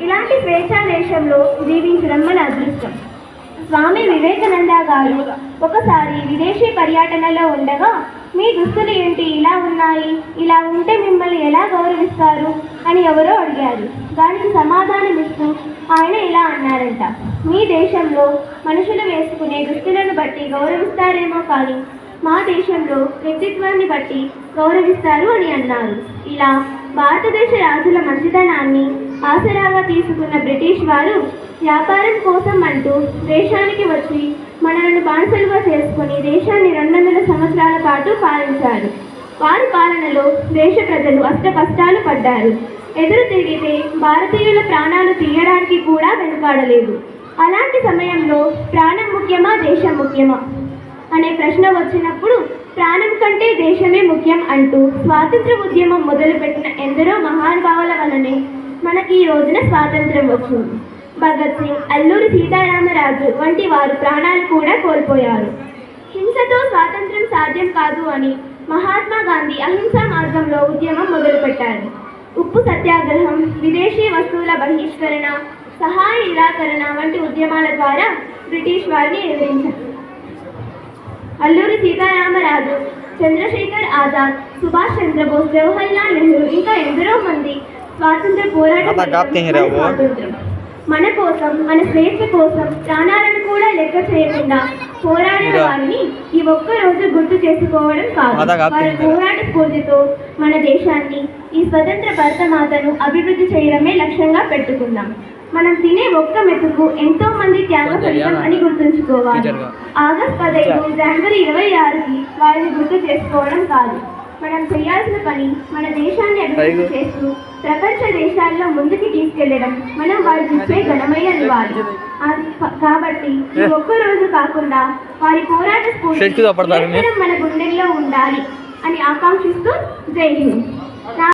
ఇలాంటి స్వేచ్ఛా దేశంలో జీవించడం మన అదృష్టం. స్వామి వివేకానంద గారు ఒకసారి విదేశీ పర్యటనలో ఉండగా మీ దుస్తులు ఏంటి? ఇలా ఉన్నాయి. ఇలా ఉంటే మిమ్మల్ని ఎలా గౌరవిస్తారు? అని ఎవరో అడిగారు. దానికి సమాధానం ఇస్తూ ఆయన ఇలా అన్నారంట. మీ దేశంలో మనుషులు వేసుకునే దుస్తులను బట్టి గౌరవిస్తారేమో కానీ మా దేశంలో వ్యక్తిత్వాన్ని బట్టి గౌరవిస్తారు అని అన్నారు. ఇలా భారతదేశ రాజుల మంచితనాన్ని ఆసరాగా తీసుకున్న బ్రిటిష్ వారు వ్యాపారం కోసం అంటూ దేశానికి వచ్చి మనలను బానిసలుగా చేసుకుని దేశాన్ని రెండు వందల సంవత్సరాల పాటు పాలించారు. వారి పాలనలో దేశ ప్రజలు అష్ట కష్టాలు పడ్డారు. ఎదురు తిరిగితే భారతీయుల ప్రాణాలు తీయడానికి కూడా వెనుకాడలేదు. అలాంటి సమయంలో ప్రాణం ముఖ్యమా దేశం ముఖ్యమా? అనే ప్రశ్న వచ్చినప్పుడు ప్రాణం దేశమే ముఖ్యం అంటూ స్వాతంత్ర ఉద్యమం మొదలుపెట్టిన ఎందరో మహానుభావుల వలనే మనకి ఈ రోజున స్వాతంత్రం వచ్చింది. భగత్ సింగ్ అల్లూరి సీతారామరాజు వంటి వారు ప్రాణాలు కూడా కోల్పోయారు. హింసతో స్వాతంత్రం సాధ్యం కాదు అని మహాత్మా గాంధీ అహింసా మార్గంలో ఉద్యమం మొదలుపెట్టారు. ఉప్పు సత్యాగ్రహం విదేశీ వస్తువుల బహిష్కరణ సహాయ నిరాకరణ వంటి ఉద్యమాల ద్వారా బ్రిటిష్ వారిని ఎదిరించారు. అల్లూరి సీతారామరాజు చంద్రశేఖర్ ఆజాద్ సుభాష్ చంద్రబోస్ జవహర్లాల్ నెహ్రూ ఇంకా ఎందరో మంది స్వాతంత్ర పోరాట మన కోసం మన స్వేచ్ఛ కోసం ప్రాణాలను కూడా లెక్క చేయకుండా పోరాడిన। వారిని ఈ ఒక్క రోజు గుర్తు చేసుకోవడం కాదు వారి। పోరాట స్ఫూర్తితో మన దేశాన్ని ఈ స్వతంత్ర భరతమాతను అభివృద్ధి చేయడమే లక్ష్యంగా పెట్టుకుందాం మనం తినే ఒక్క మెతుకు ఎంతో మంది త్యాగ ఫలితం అని గుర్తుంచుకోవాలి. ఆగస్ట్ పదహైదు జనవరి ఇరవై ఆరుకి వారిని గుర్తు చేసుకోవడం కాదు. మనం చేయాల్సిన పని మన దేశాన్ని అభివృద్ధి. చేస్తూ ప్రపంచ దేశాల్లో ముందుకు తీసుకెళ్ళడం మనం వారికి ఇచ్చే ఘనమైన నివాళి కాబట్టి ఒక్క రోజు కాకుండా వారి పోరాట స్ఫూర్తి మన గుండెల్లో ఉండాలి అని ఆకాంక్షిస్తూ జై హింద్.